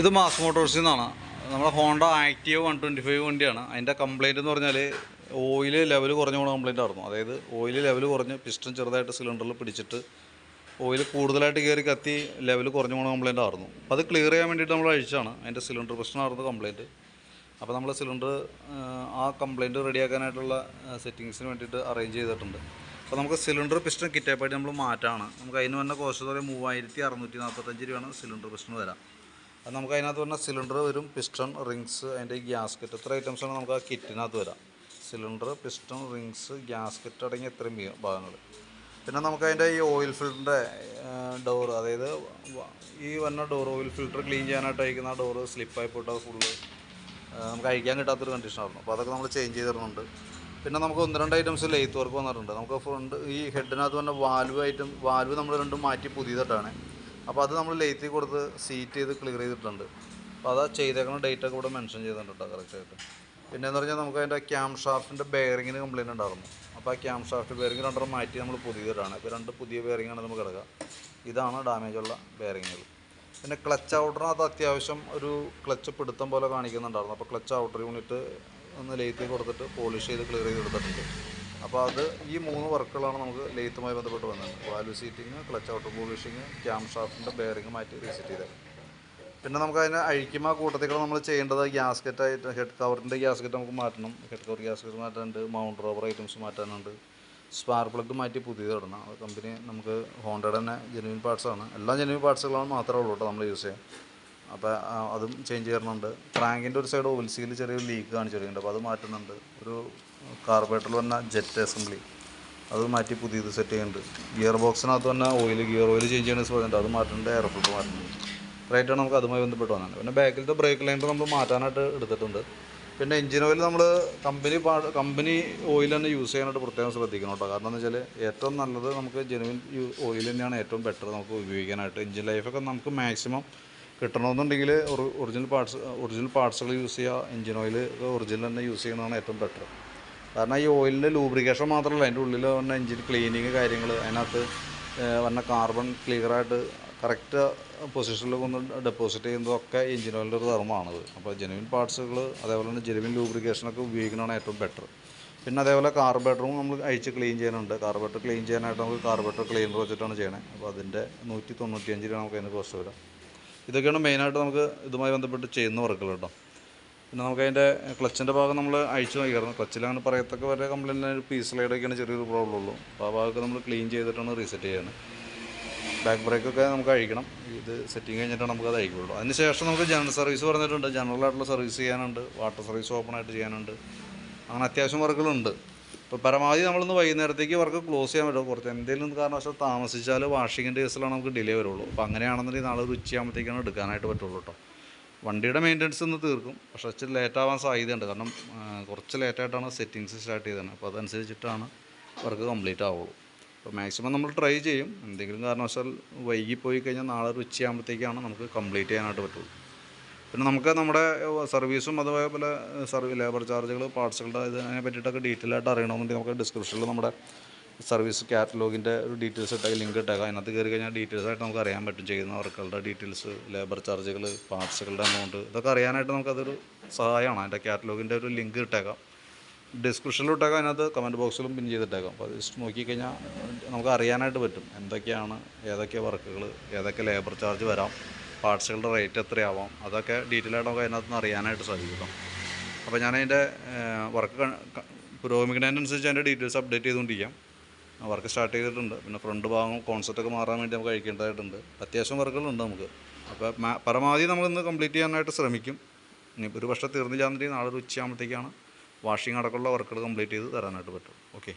ഇത് മാസ് മോട്ടോഴ്സിൽ നിന്നാണ്. നമ്മുടെ Honda Activa one twenty five വണ്ടിയാണ്. അതിന്റെ കംപ്ലയിന്റ് എന്ന് പറഞ്ഞാൽ ഓയിൽ ലെവൽ കുറഞ്ഞ പോണ കംപ്ലയിന്റ് ആയിരുന്നു. അതായത് ഓയിൽ ലെവൽ കുറഞ്ഞ് പിസ്റ്റൺ ചെറുതായിട്ട് സിലിണ്ടറിൽ പിടിച്ചിട്ട് ഓയിൽ കൂടുതലായിട്ട് കയറി കത്തി ലെവൽ കുറഞ്ഞ പോണ കംപ്ലയിന്റ് ആയിരുന്നു. അപ്പോൾ അത് ക്ലിയർ ചെയ്യാൻ വേണ്ടിയിട്ട് നമ്മൾ അഴിച്ചാണ് അതിന്റെ സിലിണ്ടർ പ്രശ്നമായിരുന്നു കംപ്ലയിന്റ് അപ്പോൾ നമ്മൾ സിലിണ്ടർ ആ കംപ്ലയിന്റ് റെഡിയാക്കാനായിട്ടുള്ള സെറ്റിങ്സിന് വേണ്ടിയിട്ട് അറേഞ്ച് ചെയ്തിട്ടുണ്ട്. അപ്പോൾ നമുക്ക് സിലിണ്ടർ പിസ്റ്റൺ കിറ്റായിട്ട് നമ്മൾ മാറ്റാണ്. നമുക്ക് അതിന് വന്ന കോസ്റ്റ് പറയുന്നത് മൂവായിരത്തി അറുന്നൂറ്റി നാൽപ്പത്തഞ്ച് രൂപയാണ് സിലിണ്ടർ പിസ്റ്റൺ വരാം അത് നമുക്ക് അതിനകത്ത് പറഞ്ഞാൽ സിലിണ്ടർ വരും പിസ്റ്റൺ റിങ്സ് അതിന്റെ ഗ്യാസ്കറ്റ് ഇത്ര ഐറ്റംസാണ് നമുക്ക് ആ കിറ്റിനകത്ത് വരാം. സിലിണ്ടർ പിസ്റ്റൺ റിങ്സ് ഗ്യാസ്കറ്റ് അടങ്ങിയ ഇത്രയും ഭാഗങ്ങൾ. പിന്നെ നമുക്ക് അതിന്റെ ഈ ഓയിൽ ഫിൽറ്ററിന്റെ ഡോർ അതായത് ഈ വന്ന ഡോർ ഓയിൽ ഫിൽറ്റർ ക്ലീൻ ചെയ്യാനായിട്ട് അയക്കുന്ന ഡോർ സ്ലിപ്പായി പോയിട്ട് ഫുള്ള് നമുക്ക് അഴിക്കാൻ കിട്ടാത്തൊരു കണ്ടീഷനായിരുന്നു അപ്പോൾ അതൊക്കെ നമ്മൾ ചേഞ്ച് ചെയ്ത് തരുന്നുണ്ട് പിന്നെ നമുക്ക് ഒന്ന് രണ്ട് ഐറ്റംസ് ലെയ്ത്ത് വർക്ക് വന്നിട്ടുണ്ട്. നമുക്ക് ഫ്രണ്ട് ഈ ഹെഡിനകത്ത് വന്ന വാൽവ് ഐറ്റം വാൽവ് നമ്മൾ രണ്ടും മാറ്റി പുതിയതായിട്ടാണ് അപ്പോൾ അത് നമ്മൾ ലേറ്റിൽ കൊടുത്ത് സീറ്റ് ചെയ്ത് ക്ലിയർ ചെയ്തിട്ടുണ്ട്. അപ്പോൾ അത് ചെയ്തേക്കുന്ന ഡേറ്റ് ഒക്കെ ഇവിടെ മെൻഷൻ ചെയ്തിട്ടുണ്ട് കറക്റ്റായിട്ട് പിന്നെ എന്ന് പറഞ്ഞാൽ നമുക്ക് അതിന്റെ ക്യാം ഷാഫ്റ്റിന്റെ ബെയറിങ്ങിന് കംപ്ലയിന്റ് ഉണ്ടായിരുന്നു. അപ്പോൾ ആ ക്യാം ഷാഫ്റ്റ് ബെയറിങ് രണ്ടെണ്ണം മാറ്റി നമ്മൾ പുതിയതാണ്. ഇപ്പോൾ രണ്ട് പുതിയ ബെയറിങ്ങാണ് നമുക്ക് കിടക്കുക ഇതാണ് ഡാമേജുള്ള ബെയറിങ്ങുകൾ പിന്നെ ക്ലച്ച് ഔട്ടറിനകത്ത് അത്യാവശ്യം ഒരു ക്ലച്ച് പിടുത്തം പോലെ കാണിക്കുന്നുണ്ടായിരുന്നു. അപ്പോൾ ക്ലച്ച് ഔട്ടർ യൂണിറ്റ് ഒന്ന് ലേറ്റ് കൊടുത്തിട്ട് പോളിഷ് ചെയ്ത് ക്ലിയർ ചെയ്ത് എടുത്തിട്ടുണ്ട്. അപ്പോൾ അത് ഈ മൂന്ന് വർക്കുകളാണ് നമുക്ക് ലെയ്ത്തുമായി ബന്ധപ്പെട്ട് വന്നത്. Valve seating clutch outer polishing cam ഷാഫ്റ്റിന്റെ bearing മാറ്റി റീസെറ്റ് ചെയ്തത് പിന്നെ നമുക്ക് അതിനെ അഴിക്കുമ്പോൾ കൂട്ടത്തിൽ നമ്മൾ ചെയ്യേണ്ടത് ഗ്യാസ്കറ്റ് ആയിട്ട് ഹെഡ് കവറിന്റെ ഗ്യാസ്കറ്റ് നമുക്ക് മാറ്റണം. ഹെഡ് കവർ ഗ്യാസ്കറ്റ് മാറ്റാനുണ്ട് മൗണ്ട് റോബർ ഐറ്റംസ് മാറ്റാനുണ്ട്. സ്പാർ പ്ലഗ് മാറ്റി പുതിയത് ഇടണം. കമ്പനി നമുക്ക് ഹോണ്ടയുടെ തന്നെ ജെനുവിൻ പാർട്സാണ് എല്ലാ ജെനുവിൻ പാർട്സുകളാണ് മാത്രമേ ഉള്ളൂ കേട്ടോ നമ്മൾ യൂസ് ചെയ്യാം അപ്പോൾ അതും ചേഞ്ച് ചെയ്യണമെന്നുണ്ട് ക്രാങ്കിന്റെ ഒരു സൈഡ് ഓയിൽ സീൽ ചെറിയൊരു ലീക്ക് കാണിച്ചു കാണിച്ചിട്ടുണ്ട്. അപ്പോൾ അത് മാറ്റുന്നുണ്ട്. ഒരു കാർബറേറ്ററിൽ വന്ന ജെറ്റ് അസംബ്ലി അത് മാറ്റി പുതിയത് സെറ്റ് ചെയ്യുന്നുണ്ട്. ഗിയർ ബോക്സിനകത്ത് തന്നെ ഓയിൽ ഗിയർ ഓയിൽ ചേഞ്ച് ചെയ്യണമെന്ന് പറഞ്ഞിട്ട് അത് മാറ്റുന്നുണ്ട് എയർ ഫിൽറ്റർ മാറ്റുന്നുണ്ട്. റൈറ്റാണ് നമുക്ക് അതുമായി ബന്ധപ്പെട്ട് വന്നത്. പിന്നെ ബാക്കിലത്തെ ബ്രേക്ക് ലൈനർ നമ്മൾ മാറ്റാനായിട്ട് എടുത്തിട്ടുണ്ട്. പിന്നെ എഞ്ചിൻ ഓയിൽ നമ്മൾ കമ്പനി കമ്പനി ഓയിൽ തന്നെ യൂസ് ചെയ്യാനായിട്ട് പ്രത്യേകം ശ്രദ്ധിക്കണം കേട്ടോ. കാരണം എന്ന് വെച്ചാൽ ഏറ്റവും നല്ലത് നമുക്ക് ജെനുവിൻ ഓയിൽ തന്നെയാണ് ഏറ്റവും ബെറ്റർ നമുക്ക് ഉപയോഗിക്കാനായിട്ട്. എഞ്ചിൻ ലൈഫൊക്കെ നമുക്ക് മാക്സിമം കിട്ടണമെന്നുണ്ടെങ്കിൽ ഒറിജിനൽ പാർട്സ് ഒറിജിനൽ പാർട്സുകൾ യൂസ് ചെയ്യുക. എഞ്ചിൻ ഓയിൽ ഒറിജിനൽ തന്നെ യൂസ് ചെയ്യുന്നതാണ് ഏറ്റവും ബെറ്റർ കാരണം ഈ ഓയിലിന്റെ ലൂബ്രിക്കേഷൻ മാത്രമല്ല അതിന്റെ ഉള്ളിൽ വന്ന എഞ്ചിൻ ക്ലീനിങ് കാര്യങ്ങൾ അതിനകത്ത് വന്ന കാർബൺ ക്ലിയറായിട്ട് കറക്റ്റ് പൊസിഷനിൽ ഒന്ന് ഡെപ്പോസിറ്റ് ചെയ്യുന്നതൊക്കെ എഞ്ചിൻ ഓയിലിന്റെ ഒരു ധർമ്മമാണത് അപ്പോൾ ജെനുവിൻ പാർട്സുകൾ അതേപോലെ തന്നെ ജെനുവിൻ ലൂബ്രിക്കേഷനൊക്കെ ഉപയോഗിക്കുന്നതാണ് ഏറ്റവും ബെറ്റർ പിന്നെ അതേപോലെ കാർബേറ്ററും നമ്മൾ അഴിച്ച് ക്ലീൻ ചെയ്യാനുണ്ട്. കാർബേറ്റർ ക്ലീൻ ചെയ്യാനായിട്ട് നമുക്ക് കാർബേറ്റർ ക്ലീനർ വെച്ചിട്ടാണ് ചെയ്യണത് അപ്പോൾ അതിന്റെ നൂറ്റി തൊണ്ണൂറ്റിയഞ്ച് രൂപ നമുക്ക് അതിന് കോസ്റ്റ് വരാം. ഇതൊക്കെയാണ് മെയിനായിട്ട് നമുക്ക് ഇതുമായി ബന്ധപ്പെട്ട് ചെയ്യുന്ന വർക്കുകൾ കേട്ടോ. പിന്നെ നമുക്ക് അതിന്റെ ക്ലച്ചിന്റെ ഭാഗം നമ്മൾ അഴിച്ചു നോക്കിയായിരുന്നു. ക്ലച്ചിൽ അങ്ങനെ പറയത്തക്ക വരെ കംപ്ലൈന്റ് പീസ് സ്ലൈഡൊക്കെയാണ് ചെറിയൊരു പ്രോബ്ലം ഉള്ളൂ. അപ്പോൾ ആ ഭാഗമൊക്കെ നമ്മൾ ക്ലീൻ ചെയ്തിട്ടാണ് റീസെറ്റ് ചെയ്യുന്നത് ബാക്ക് ബ്രേക്കൊക്കെ നമുക്ക് അഴിക്കണം. ഇത് സെറ്റിങ് കഴിഞ്ഞിട്ടാണ് നമുക്ക് അത് അഴിക്കുള്ളൂ. അതിന് ശേഷം നമുക്ക് ജനറൽ സർവീസ് പറഞ്ഞിട്ടുണ്ട്. ജനറൽ ആയിട്ടുള്ള സർവീസ് ചെയ്യാനുണ്ട്. വാട്ടർ സർവീസ് ഓപ്പൺ ആയിട്ട് ചെയ്യാനുണ്ട്. അങ്ങനെ അത്യാവശ്യം വർക്കുകളുണ്ട് ഇപ്പോൾ പരമാവധി നമ്മളൊന്ന് വൈകുന്നേരത്തേക്ക് വർക്ക് ക്ലോസ് ചെയ്യാൻ പറ്റും കുറച്ച് എന്തെങ്കിലും കാരണവശാൽ താമസിച്ചാൽ വാഷിങ്ങിന്റെ കേസിലാണ് നമുക്ക് ഡിലേ വരുള്ളൂ. അപ്പോൾ അങ്ങനെയാണെന്നുണ്ടെങ്കിൽ നാളെ ഒരു ഉച്ചയാകുമ്പോഴത്തേക്കാണ് എടുക്കാനായിട്ട് പറ്റുള്ളൂ കേട്ടോ വണ്ടിയുടെ മെയിന്റനൻസ് ഒന്ന് തീർക്കും. പക്ഷേ ഇച്ചിരി ലേറ്റ് ആവാൻ സാധ്യതയുണ്ട്. കാരണം കുറച്ച് ലേറ്റായിട്ടാണ് സെറ്റിങ്സ് സ്റ്റാർട്ട് ചെയ്തത് അപ്പോൾ അതനുസരിച്ചിട്ടാണ് വർക്ക് കംപ്ലീറ്റ് ആവുള്ളൂ. അപ്പോൾ മാക്സിമം നമ്മൾ ട്രൈ ചെയ്യും. എന്തെങ്കിലും കാരണവശാൽ വൈകിപ്പോയി പോയി കഴിഞ്ഞാൽ നാളെ ഒരു ഉച്ചയാകുമ്പോഴത്തേക്കാണ് നമുക്ക് കംപ്ലീറ്റ് ചെയ്യാനായിട്ട് പറ്റുള്ളൂ. പിന്നെ നമുക്ക് നമ്മുടെ സർവീസും അതുപോലെ സർവീ ലേബർ ചാർജുകൾ പാർട്സുകളുടെ ഇതിനെ പറ്റിയിട്ടൊക്കെ ഡീറ്റെയിൽ ആയിട്ട് അറിയണമെന്നുണ്ടെങ്കിൽ നമുക്ക് ഡിസ്ക്രിപ്ഷനിൽ നമ്മുടെ സർവീസ് കാറ്റലോഗിന്റെ ഒരു ഡീറ്റെയിൽസ് ഇട്ടേക്ക് ലിങ്ക് ഇട്ടേക്കാം. അതിനകത്ത് കയറി കഴിഞ്ഞാൽ ഡീറ്റെയിൽസ് ആയിട്ട് നമുക്ക് അറിയാൻ പറ്റും. ചെയ്യുന്ന വർക്കുകളുടെ ഡീറ്റെയിൽസ് ലേബർ ചാർജുകൾ പാർട്സുകളുടെ എമൗണ്ട് ഇതൊക്കെ അറിയാനായിട്ട് നമുക്കതൊരു സഹായമാണ്. അതിന്റെ കാറ്റലോഗിന്റെ ഒരു ലിങ്ക് ഇട്ടേക്കാം. ഡിസ്ക്രിപ്ഷനിൽ ഇട്ടേക്കാം. അതിനകത്ത് കമന്റ് ബോക്സിലും പിൻ ചെയ്തിട്ടേക്കാം. അപ്പോൾ ജസ്റ്റ് നോക്കിക്കഴിഞ്ഞാൽ നമുക്ക് അറിയാനായിട്ട് പറ്റും. എന്തൊക്കെയാണ് ഏതൊക്കെ വർക്കുകൾ ഏതൊക്കെ ലേബർ ചാർജ് വരാം. പാർട്സുകളുടെ റേറ്റ് എത്രയാവാം? അതൊക്കെ ഡീറ്റെയിൽ ആയിട്ട് നമുക്ക് അതിനകത്ത് നിന്ന് അറിയാനായിട്ട് സാധിക്കും അപ്പോൾ ഞാൻ ഞാനതിന്റെ വർക്ക് പുരോഗമിക്കുന്നതിനനുസരിച്ച് അതിന്റെ ഡീറ്റെയിൽസ് അപ്ഡേറ്റ് ചെയ്തുകൊണ്ടിരിക്കാം. വർക്ക് സ്റ്റാർട്ട് ചെയ്തിട്ടുണ്ട്. പിന്നെ ഫ്രണ്ട് ഭാഗം കോൺസെപ്റ്റ് ഒക്കെ മാറാൻ വേണ്ടി നമുക്ക് കഴിക്കേണ്ടതായിട്ടുണ്ട്. അത്യാവശ്യം വർക്കുകളുണ്ട് നമുക്ക്. അപ്പോൾ പരമാവധി നമ്മളിന്ന് കംപ്ലീറ്റ് ചെയ്യാനായിട്ട് ശ്രമിക്കും. ഇനി ഒരു വർഷം തീർന്നില്ലാന്നുണ്ടെങ്കിൽ നാളെ ഒരു ഉച്ചയാകുമ്പോഴത്തേക്കാണ് വാഷിംഗ് അടക്കമുള്ള വർക്കുകൾ കംപ്ലീറ്റ് ചെയ്ത് തരാനായിട്ട് പറ്റും. ഓക്കെ